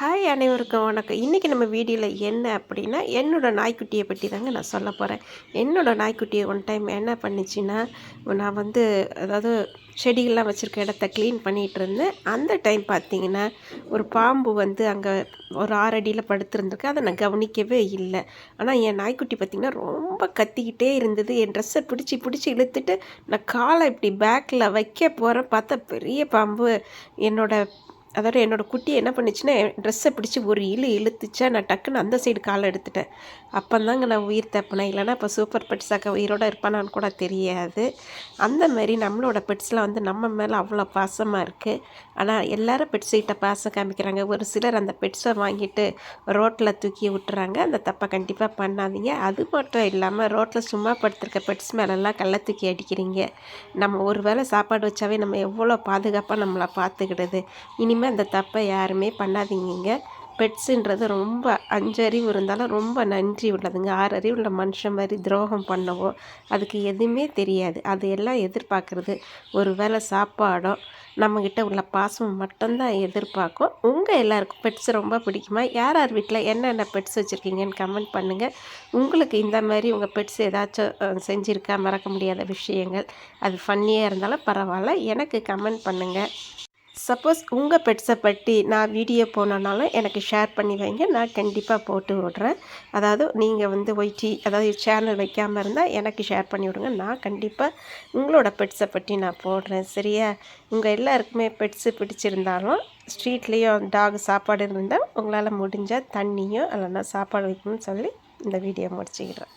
Hi அனைவருக்கும் வணக்கம். இன்றைக்கி நம்ம வீடியோவில் என்ன அப்படின்னா என்னோடய நாய்க்குட்டியை பற்றி தாங்க நான் சொல்ல போகிறேன் என்னோடய நாய்க்குட்டியை ஒன் டைம் என்ன பண்ணிச்சுன்னா நான் வந்து அதாவது செடிகள்லாம் வச்சுருக்க இடத்த க்ளீன் பண்ணிகிட்டு இருந்தேன். அந்த டைம் பார்த்தீங்கன்னா ஒரு பாம்பு வந்து அங்கே ஒரு ஆறடியில் படுத்துருந்துருக்கு. அதை நான் கவனிக்கவே இல்லை. ஆனால் என் நாய்க்குட்டி பார்த்திங்கன்னா ரொம்ப கத்திக்கிட்டே இருந்தது. என் ட்ரெஸ்ஸை பிடிச்சி பிடிச்சி இழுத்துட்டு நான் காலை இப்படி பேக்கில் வைக்க போகிறேன் பார்த்தா பெரிய பாம்பு. என்னோடய அதோட என்னோடய குட்டி என்ன பண்ணிச்சுன்னா ட்ரெஸ்ஸை பிடிச்சி ஒரு இழு இழுத்துச்சா நான் டக்குன்னு அந்த சைடு காலை எடுத்துட்டேன். அப்போ தாங்க நான் உயிர் தப்பினேன் இல்லைனா இப்போ சூப்பர் பெட்ஸாக்க உயிரோடு இருப்பானான்னு கூட தெரியாது. அந்த மாதிரி நம்மளோட பெட்ஸ்லாம் வந்து நம்ம மேலே அவ்வளோ பாசமாக இருக்குது ஆனால் எல்லாரும் பெட்ஸ்கிட்ட பாசம் காமிக்கிறாங்க. ஒரு சிலர் அந்த பெட்ஸை வாங்கிட்டு ரோட்டில் தூக்கி விட்டுறாங்க. அந்த தப்பை கண்டிப்பாக பண்ணாதீங்க. அது மட்டும் இல்லாமல் ரோட்டில் சும்மா படுத்திருக்க பெட்ஸ் மேலெல்லாம் கள்ள தூக்கி அடிக்கிறீங்க. நம்ம ஒரு வேளை சாப்பாடு வச்சாவே நம்ம எவ்வளோ பாதுகாப்பாக நம்மளை பார்த்துக்கிடுது. இனிமேல் அந்த தப்பை யாருமே பண்ணாதீங்க பெட்ஸுன்றது ரொம்ப அஞ்சறிவு இருந்தாலும் ரொம்ப நன்றி உள்ளதுங்க. ஆறு அறிவு உள்ள மனுஷன் மாதிரி துரோகம் பண்ணவோ அதுக்கு எதுவுமே தெரியாது. அது எல்லாம் எதிர்பார்க்குறது. ஒரு வேளை சாப்பாடோ நம்மக்கிட்ட உள்ள பாசம் மட்டும்தான் எதிர்பார்க்கும். உங்கள் எல்லாருக்கும் பெட்ஸ் ரொம்ப பிடிக்குமா? யார் யார் வீட்டில் என்னென்ன பெட்ஸ் வச்சுருக்கீங்கன்னு கமெண்ட் பண்ணுங்கள் உங்களுக்கு இந்த மாதிரி உங்கள் பெட்ஸ் ஏதாச்சும் செஞ்சுருக்கா? மறக்க முடியாத விஷயங்கள். அது ஃபன்னியாக இருந்தாலும் பரவாயில்ல. எனக்கு கமெண்ட் பண்ணுங்கள் சப்போஸ் உங்கள் பெட்ஸை பற்றி நான் வீடியோ போனோன்னாலும் எனக்கு ஷேர் பண்ணி வைங்க. நான் கண்டிப்பாக போட்டு விட்றேன். அதாவது நீங்கள் வந்து ஒய்டி அதாவது சேனல் வைக்காமல் இருந்தால் எனக்கு ஷேர் பண்ணி விடுங்க. நான் கண்டிப்பாக உங்களோட பெட்ஸை பற்றி நான் போடுறேன். சரியா? உங்கள் எல்லாருக்குமே பெட்ஸு பிடிச்சிருந்தாலும் ஸ்ட்ரீட்லேயும் டாக் சாப்பாடு இருந்தால் உங்களால் முடிஞ்சால் தண்ணியும் இல்லைன்னா சாப்பாடு வைக்கணும்னு சொல்லி இந்த வீடியோ முடிச்சுக்கிறேன்.